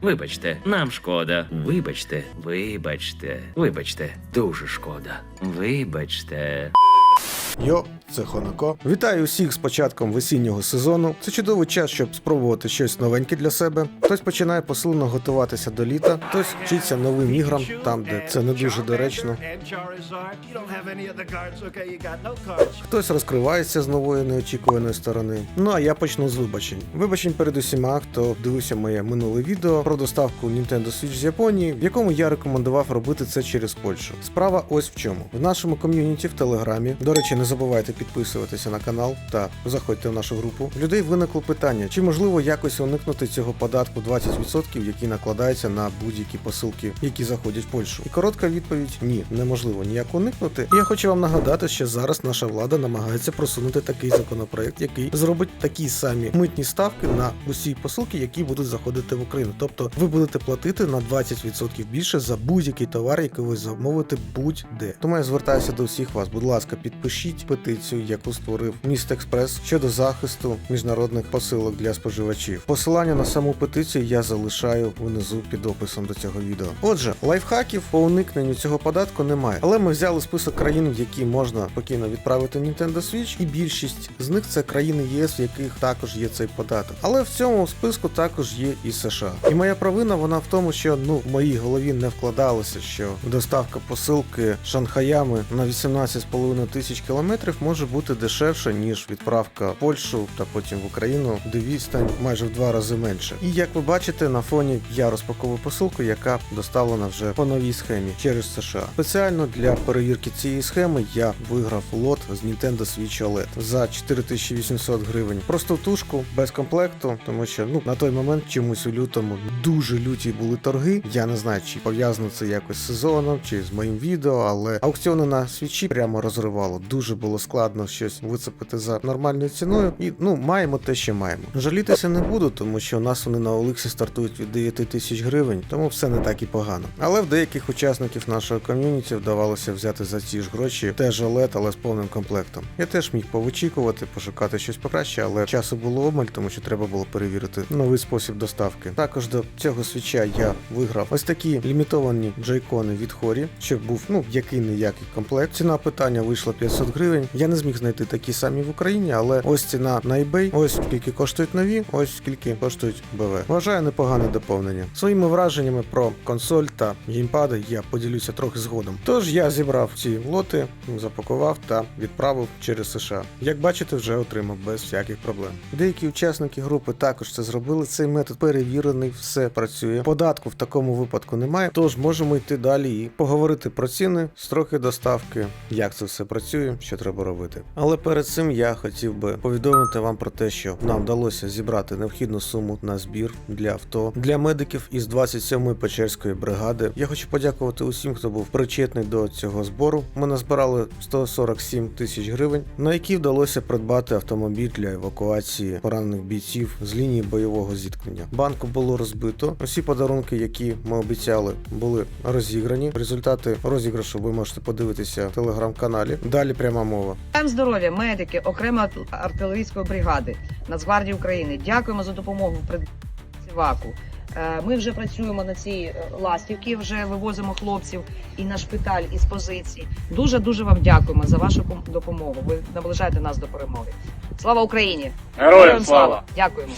Вибачте, нам шкода. Вибачте, вибачте, вибачте, дуже шкода. Вибачте. Йо, це Хонако. Вітаю усіх з початком весіннього сезону. Це чудовий час, щоб спробувати щось новеньке для себе. Хтось починає посилено готуватися до літа, хтось вчиться новим іграм, там де це не дуже доречно. Хтось розкривається з нової неочікуваної сторони. Ну а я почну з вибачень. Вибачень перед усіма, хто дивився моє минуле відео про доставку Nintendo Switch з Японії, в якому я рекомендував робити це через Польщу. Справа ось в чому. В нашому ком'юніті в Телеграмі, до речі, не забувайте підписуватися на канал та заходьте в нашу групу. Людей виникло питання, чи можливо якось уникнути цього податку 20%, який накладається на будь-які посилки, які заходять в Польщу. І коротка відповідь: ні, неможливо ніяк уникнути. І я хочу вам нагадати, що зараз наша влада намагається просунути такий законопроект, який зробить такі самі митні ставки на усі посилки, які будуть заходити в Україну. Тобто ви будете платити на 20% більше за будь-який товар, який ви замовите будь-де. Тому я звертаюся до всіх вас. Будь ласка, підпишіть петицію, яку створив Міст Експрес щодо захисту міжнародних посилок для споживачів. Посилання на саму петицію я залишаю внизу під описом до цього відео. Отже, лайфхаків по уникненню цього податку немає, але ми взяли список країн, в які можна спокійно відправити Nintendo Switch, і більшість з них це країни ЄС, в яких також є цей податок. Але в цьому списку також є і США. І моя провина вона в тому, що ну в моїй голові не вкладалося, що доставка посилки шанхаями на 18,5 тисяч кілометрів може бути дешевше ніж відправка в Польщу та потім в Україну, де відстань майже в два рази менше. І як ви бачите, на фоні я розпаковую посилку, яка доставлена вже по новій схемі через США. Спеціально для перевірки цієї схеми я виграв лот з Nintendo Switch OLED за 4800 гривень. Просто тушку без комплекту, тому що ну на той момент чомусь у лютому дуже люті були торги. Я не знаю, чи пов'язано це якось з сезоном, чи з моїм відео, але аукціони на свічі прямо розривало. Дуже було складно щось вицепити за нормальною ціною. І ну маємо те, що маємо. Жалітися не буду, тому що у нас вони на Олексі стартують від 9 тисяч гривень, тому все не так і погано. Але в деяких учасників нашого ком'юніті вдавалося взяти за ці ж гроші теж OLED, але з повним комплектом. Я теж міг повичікувати, пошукати щось покраще, але часу було обмаль, тому що треба було перевірити новий спосіб доставки. Також до цього свіча я виграв ось такі лімітовані джейкони від Хорі, щоб був ну який не який комплект. Ціна питання вийшла 500 гривень. Я не зміг знайти такі самі в Україні, але ось ціна на eBay, ось скільки коштують нові, ось скільки коштують БВ. Вважаю непогане доповнення. Своїми враженнями про консоль та геймпади я поділюся трохи згодом. Тож я зібрав ці лоти, запакував та відправив через США. Як бачите, вже отримав без всяких проблем. Деякі учасники групи також це зробили. Цей метод перевірений, все працює. Податку в такому випадку немає. Тож можемо йти далі і поговорити про ціни, строки доставки, як це все працює, що треба робити. Але перед цим я хотів би повідомити вам про те, що нам вдалося зібрати необхідну суму на збір для авто для медиків із 27-ї Печерської бригади. Я хочу подякувати усім, хто був причетний до цього збору. Ми назбирали 147 тисяч гривень, на які вдалося придбати автомобіль для евакуації поранених бійців з лінії бойового зіткнення. Банку було розбито. Усі подарунки, які ми обіцяли, були розіграні. Результати розіграшу ви можете подивитися в телеграм-каналі. Далі пряма мова. Бажаємо здоров'я, медики, окремо артилерійської бригади Нацгвардії України. Дякуємо за допомогу при ваку. Е, Ми вже працюємо на цій е, ластівці, вже вивозимо хлопців і на шпиталь із позицій. Дуже дуже вам дякуємо за вашу допомогу. Ви наближаєте нас до перемоги. Слава Україні! Героям слава! Дякуємо.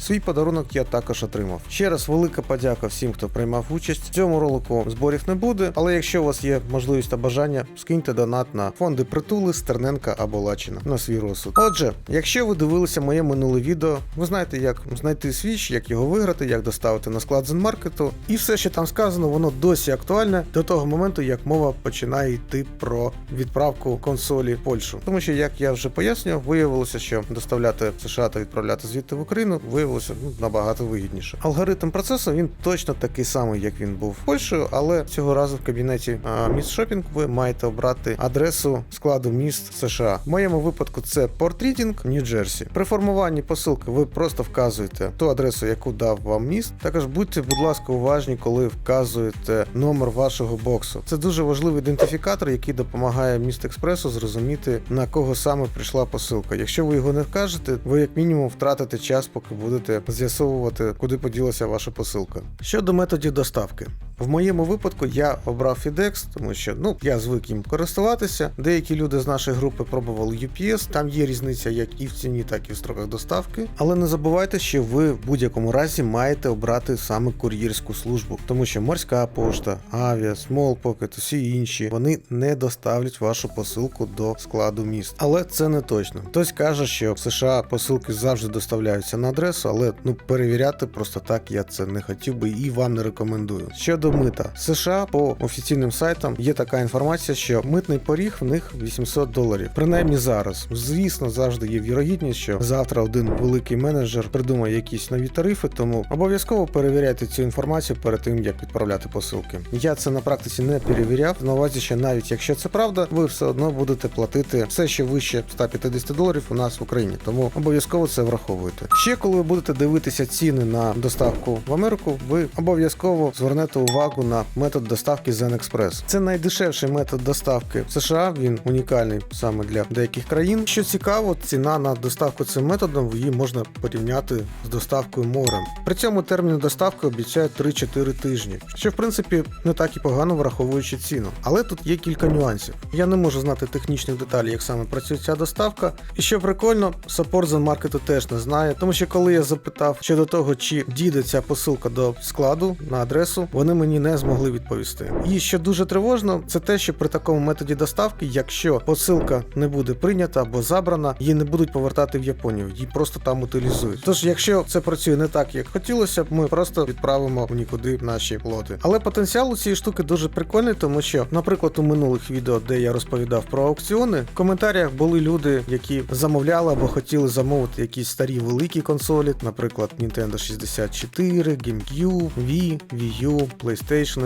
Свій подарунок я також отримав. Ще раз велика подяка всім, хто приймав участь. В цьому ролику зборів не буде, але якщо у вас є можливість та бажання, скиньте донат на фонди притули, Стерненка або Лачина на свій розсуд. Отже, якщо ви дивилися моє минуле відео, ви знаєте, як знайти свіч, як його виграти, як доставити на склад зенмаркету, і все, що там сказано, воно досі актуальне до того моменту, як мова починає йти про відправку консолі в Польщу. Тому що, як я вже пояснював, виявилося, що доставляти США та відправляти звідти в Україну виявилося ну, набагато вигідніше. Алгоритм процесу він точно такий самий, як він був в Польщею, але цього разу в кабінеті міст шопінг ви маєте обрати адресу складу міст США. В моєму випадку це Порт Рідінг, Нью-Джерсі. При формуванні посилки ви просто вказуєте ту адресу, яку дав вам міст. Також будьте, будь ласка, уважні, коли вказуєте номер вашого боксу. Це дуже важливий ідентифікатор, який допомагає міст експресу зрозуміти на кого саме прийшла посилка. Якщо ви його не вкажете, ви як мінімум втратите час, поки будете будете з'ясовувати, куди поділася ваша посилка. Щодо методів доставки. В моєму випадку я обрав FedEx, тому що ну я звик їм користуватися. Деякі люди з нашої групи пробували UPS. Там є різниця як і в ціні, так і в строках доставки. Але не забувайте, що ви в будь-якому разі маєте обрати саме кур'єрську службу, тому що морська пошта, авіа, Pocket, усі інші вони не доставлять вашу посилку до складу міст. Але це не точно. Хтось каже, що в США посилки завжди доставляються на адресу, але ну перевіряти просто так я це не хотів би і вам не рекомендую. Щодо мита США по офіційним сайтам є така інформація, що митний поріг в них 800 доларів. Принаймні зараз. Звісно, завжди є вірогідність, що завтра один великий менеджер придумає якісь нові тарифи, тому обов'язково перевіряйте цю інформацію перед тим, як відправляти посилки. Я це на практиці не перевіряв. На увазі, що навіть якщо це правда, ви все одно будете платити все, що вище 150 доларів у нас в Україні. Тому обов'язково це враховуйте. Ще коли ви будете дивитися ціни на доставку в Америку, ви обов'язково звернете увагу на метод доставки ZenExpress. Це найдешевший метод доставки в США. Він унікальний саме для деяких країн. Що цікаво, ціна на доставку цим методом її можна порівняти з доставкою морем. При цьому термін доставки обіцяють 3-4 тижні, що в принципі не так і погано враховуючи ціну. Але тут є кілька нюансів. Я не можу знати технічних деталей, як саме працює ця доставка. І що прикольно, саппорт Zenmarket теж не знає, тому що коли я запитав щодо того, чи дійде ця посилка до складу на адресу, вони мені не змогли відповісти. І що дуже тривожно, це те, що при такому методі доставки, якщо посилка не буде прийнята або забрана, її не будуть повертати в Японію, її просто там утилізують. Тож, якщо це працює не так, як хотілося ми просто відправимо в нікуди наші лоти. Але потенціал у цієї штуки дуже прикольний, тому що, наприклад, у минулих відео, де я розповідав про аукціони, в коментарях були люди, які замовляли або хотіли замовити якісь старі великі консолі, наприклад, Nintendo 64, GameCube, Wii, Wii U, PlayStation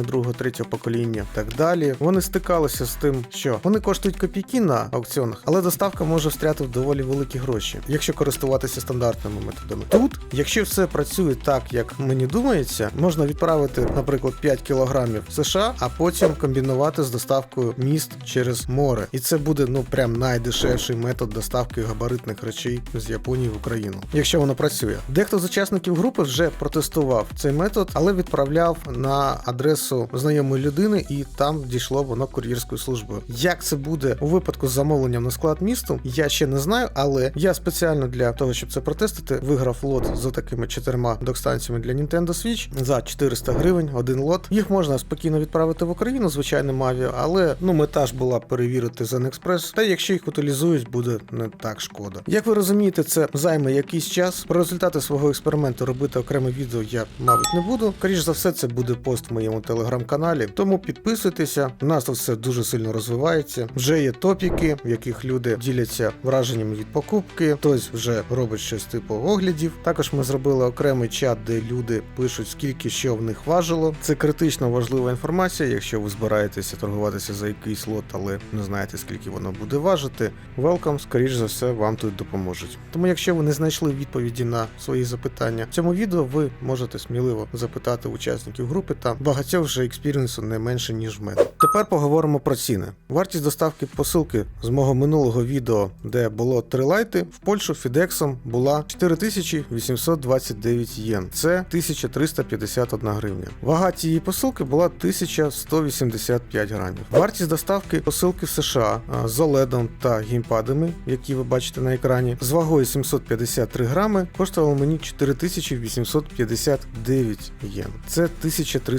другого, третього покоління, так далі. Вони стикалися з тим, що вони коштують копійки на аукціонах, але доставка може встряти в доволі великі гроші, якщо користуватися стандартними методами. Тут, якщо все працює так, як мені думається, можна відправити, наприклад, 5 кілограмів США, а потім комбінувати з доставкою міст через море. І це буде ну прям найдешевший метод доставки габаритних речей з Японії в Україну, якщо воно працює. Дехто з учасників групи вже протестував цей метод, але відправляв на адресу знайомої людини, і там дійшло воно кур'єрською службою. Як це буде у випадку з замовленням на склад місту, я ще не знаю, але я спеціально для того, щоб це протестити, виграв лот з такими чотирма док-станціями для Nintendo Switch за 400 гривень один лот. Їх можна спокійно відправити в Україну звичайним авіа, але ну мета ж була перевірити ZenExpress, та якщо їх утилізують, буде не так шкода. Як ви розумієте, це займе якийсь час. Про результати свого експерименту робити окреме відео я, мабуть, не буду. Скоріш за все, це буде пост в моєму телеграм-каналі. Тому підписуйтеся. У нас тут все дуже сильно розвивається. Вже є топіки, в яких люди діляться враженнями від покупки. Хтось вже робить щось типу оглядів. Також ми зробили окремий чат, де люди пишуть, скільки що в них важило. Це критично важлива інформація. Якщо ви збираєтеся торгуватися за якийсь лот, але не знаєте, скільки воно буде важити. Welcome, скоріш за все, вам тут допоможуть. Тому, якщо ви не знайшли відповіді на свої запитання в цьому відео, ви можете сміливо запитати учасників групи. Там багатьох вже експіріенсу не менше ніж в мене. Тепер поговоримо про ціни. Вартість доставки посилки з мого минулого відео, де було три лайти, в Польщу Фідексом була 4829 єн. Це 1351 гривня. Вага цієї посилки була 1185 грамів. Вартість доставки посилки в США з OLED та геймпадами, які ви бачите на екрані, з вагою 753 грами, коштувало мені 4859 єн. Це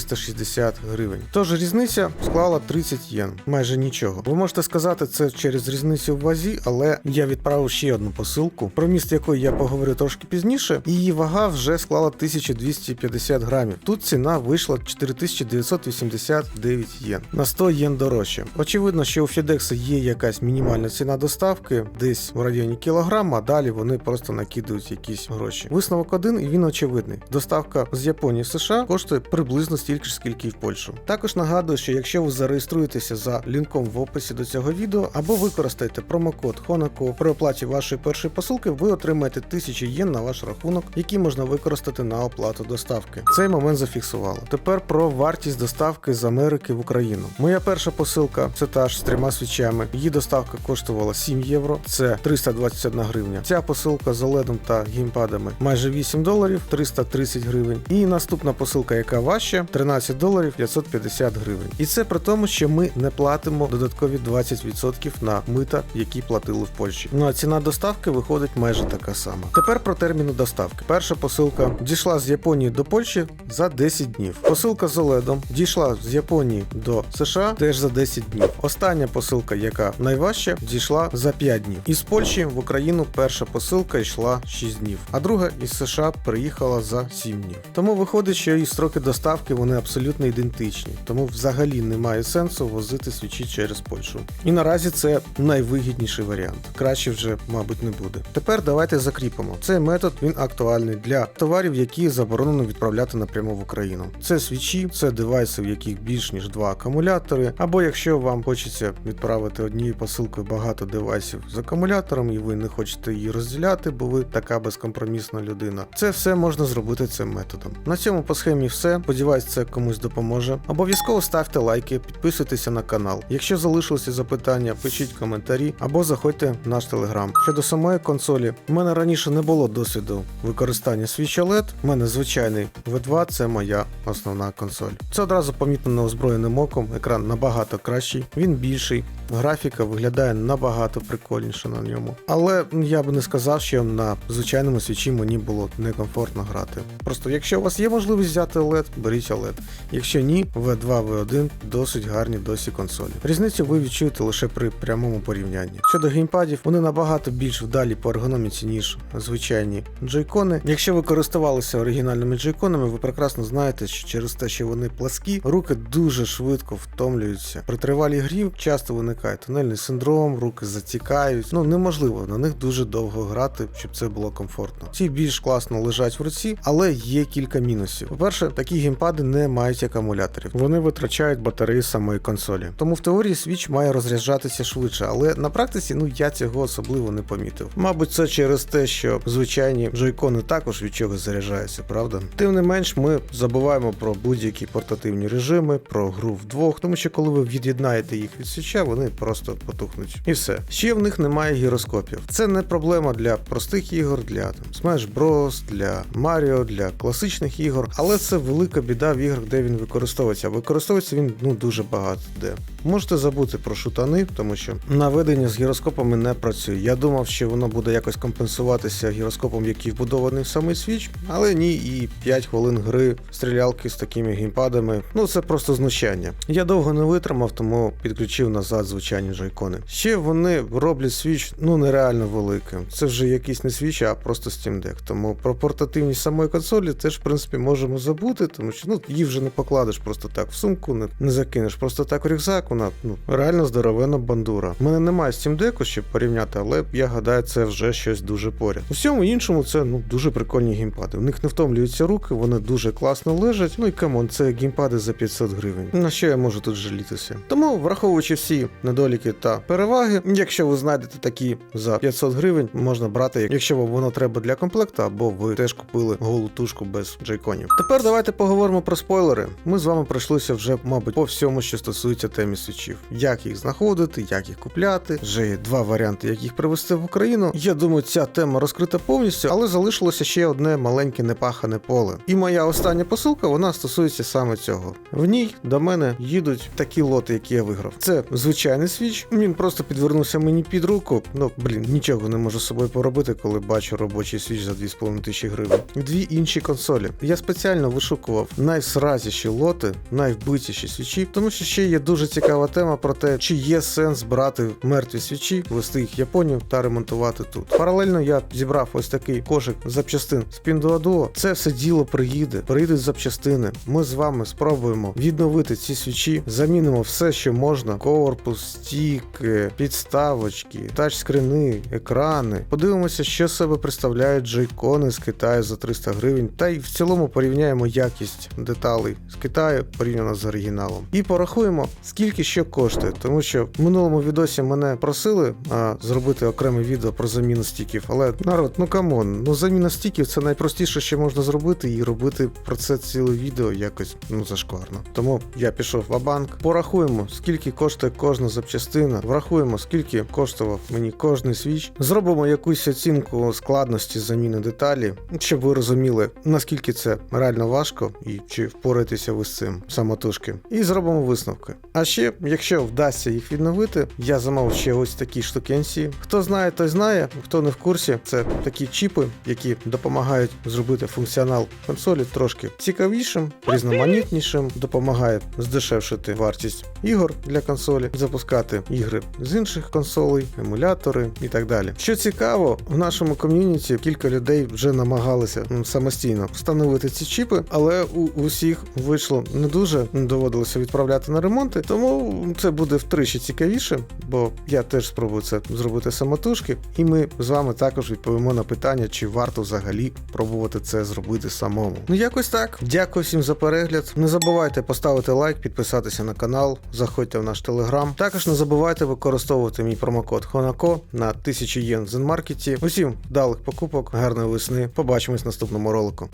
1360 гривень. Тож різниця склала 30 єн, майже нічого. Ви можете сказати це через різницю в вазі, але я відправив ще одну посилку, про міст якої я поговорю трошки пізніше. Її вага вже склала 1250 грамів. Тут ціна вийшла 4989 єн на 100 єн дорожче. Очевидно, що у FedEx є якась мінімальна ціна доставки, десь в районі кілограма, а далі вони просто накидують якісь гроші. Висновок один, і він очевидний. Доставка з Японії в США коштує приблизно стільки стільки ж, скільки й в Польщу. Також нагадую, що якщо ви зареєструєтеся за лінком в описі до цього відео або використаєте промокод HONACO при оплаті вашої першої посилки, ви отримаєте 1000 єн на ваш рахунок, які можна використати на оплату доставки. Цей момент зафіксувало. Тепер про вартість доставки з Америки в Україну. Моя перша посилка це та ж з трьома свічами. Її доставка коштувала 7 євро, це 321 гривня. Ця посилка з OLED та геймпадами майже 8 доларів, 330 гривень. І наступна посилка, яка важча, 13 доларів 550 гривень. І це при тому, що ми не платимо додаткові 20% на мита, які платили в Польщі. Ну а ціна доставки виходить майже така сама. Тепер про терміни доставки. Перша посилка дійшла з Японії до Польщі за 10 днів. Посилка з OLED дійшла з Японії до США теж за 10 днів. Остання посилка, яка найважча, дійшла за 5 днів. Із Польщі в Україну перша посилка йшла 6 днів, а друга із США приїхала за 7 днів. Тому виходить, що і строки доставки вони абсолютно ідентичні, тому взагалі немає сенсу возити свічі через Польщу. І наразі це найвигідніший варіант. Краще вже, мабуть, не буде. Тепер давайте закріпимо. Цей метод він актуальний для товарів, які заборонено відправляти напряму в Україну. Це свічі, це девайси, в яких більш ніж два акумулятори. Або якщо вам хочеться відправити однією посилкою багато девайсів з акумулятором, і ви не хочете її розділяти, бо ви така безкомпромісна людина. Це все можна зробити цим методом. На цьому по схемі все. Сподіваюсь, це комусь допоможе. Обов'язково ставте лайки, підписуйтеся на канал. Якщо залишилися запитання, пишіть коментарі або заходьте в наш телеграм. Щодо самої консолі, в мене раніше не було досвіду використання Switch OLED. У мене звичайний V2, це моя основна консоль. Це одразу помітно неозброєним оком. Екран набагато кращий, він більший. Графіка виглядає набагато прикольніше на ньому. Але я би не сказав, що на звичайному свічі мені було некомфортно грати. Просто якщо у вас є можливість взяти OLED, беріть OLED. Якщо ні, V2, V1 досить гарні досі консолі. Різницю ви відчуєте лише при прямому порівнянні. Щодо геймпадів, вони набагато більш вдалі по ергономіці, ніж звичайні джойкони. Якщо ви користувалися оригінальними джойконами, ви прекрасно знаєте, що через те, що вони пласкі, руки дуже швидко втомлюються. При тривалій грі часто виникає тунельний синдром, руки затікають. Ну неможливо на них дуже довго грати, щоб це було комфортно. Ці більш класно лежать в руці, але є кілька мінусів. По-перше, такі геймпади не мають акумуляторів. Вони витрачають батареї самої консолі. Тому в теорії Switch має розряджатися швидше, але на практиці ну я цього особливо не помітив. Мабуть, це через те, що звичайні джойкони також від чогось заряджаються, правда? Тим не менш, ми забуваємо про будь-які портативні режими, про гру вдвох, тому що коли ви від'єднаєте їх від свіча, вони просто потухнуть. І все. Ще в них немає гіроскопів. Це не проблема для простих ігор, для там Smash Bros, для Mario, для класичних ігор, але це велика біда в іграх, де він використовується. Використовується він ну дуже багато де. Можете забути про шутани, тому що наведення з гіроскопами не працює. Я думав, що воно буде якось компенсуватися гіроскопом, який вбудований в самий свіч, але ні, і 5 хвилин гри стрілялки з такими геймпадами. Ну це просто знущання. Я довго не витримав, тому підключив назад звичайні джойкони. Ще вони роблять свіч ну нереально великим. Це вже якийсь не свіч, а просто Steam Deck. Тому про портативність самої консолі теж в принципі можемо забути, тому що ну її вже не покладеш просто так в сумку, не, не закинеш просто так в рюкзак. Вона ну реально здоровена бандура. У мене немає Steam Deck, щоб порівняти, але я гадаю, це вже щось дуже поряд. У всьому іншому це ну дуже прикольні геймпади. У них не втомлюються руки, вони дуже класно лежать. Ну і камон, це геймпади за 500 гривень. На що я можу тут жалітися? Тому, враховуючи всі недоліки та переваги, якщо ви знайдете такі за 500 гривень, можна брати, якщо вам воно треба для комплекту, або ви теж купили голу тушку без джейконів. Тепер давайте поговоримо про спойлери. Ми з вами пройшлися вже, мабуть, по всьому, що стосується темі свічів. Як їх знаходити, як їх купляти. Вже є два варіанти, як їх привезти в Україну. Я думаю, ця тема розкрита повністю, але залишилося ще одне маленьке непахане поле. І моя остання посилка вона стосується саме цього. В ній до мене їдуть такі лоти, які я виграв. Це звичайний свіч. Він просто підвернувся мені під руку. Ну блін, нічого не можу з собою поробити, коли бачу робочий свіч за 2,5 тисячі гривень. Дві інші консолі. Я спеціально вишукував найсразіші лоти, найвбитіші свічі, тому що ще є дуже цікаві цікава тема про те, чи є сенс брати мертві свічі, вести їх в Японію та ремонтувати тут. Паралельно я зібрав ось такий кошик запчастин з Pinduoduo. Це все діло приїде, приїдуть запчастини. Ми з вами спробуємо відновити ці свічі, замінимо все, що можна: корпус, стіки, підставочки, тачскрини, екрани. Подивимося, що себе представляють джейкони з Китаю за 300 гривень, та й в цілому порівняємо якість деталей з Китаю порівняно з оригіналом. І порахуємо, скільки що коштує, тому що в минулому відосі мене просили а, зробити окреме відео про заміну стіків. Але народ, ну камон, ну заміна стіків це найпростіше, що можна зробити, і робити про це ціле відео якось ну зашкварно. Тому я пішов в банк порахуємо, скільки коштує кожна запчастина, врахуємо, скільки коштував мені кожний свіч, зробимо якусь оцінку складності заміни деталі, щоб ви розуміли, наскільки це реально важко і чи впораєтеся ви з цим самотужки. І зробимо висновки. А ще, якщо вдасться їх відновити, я замовив ще ось такі штукенції. Хто знає, той знає, хто не в курсі, це такі чіпи, які допомагають зробити функціонал консолі трошки цікавішим, різноманітнішим, допомагає здешевшити вартість ігор для консолі, запускати ігри з інших консолей, емулятори і так далі. Що цікаво, в нашому ком'юніті кілька людей вже намагалися самостійно встановити ці чіпи, але у усіх вийшло не дуже доводилося відправляти на ремонти, тому це буде втричі цікавіше, бо я теж спробую це зробити самотужки, і ми з вами також відповімо на питання, чи варто взагалі пробувати це зробити самому. Ну якось так. Дякую всім за перегляд. Не забувайте поставити лайк, підписатися на канал, заходьте в наш телеграм. Також не забувайте використовувати мій промокод Хонако на 1000 єн в Зенмаркеті. Усім вдалих покупок, гарної весни. Побачимось в наступному ролику.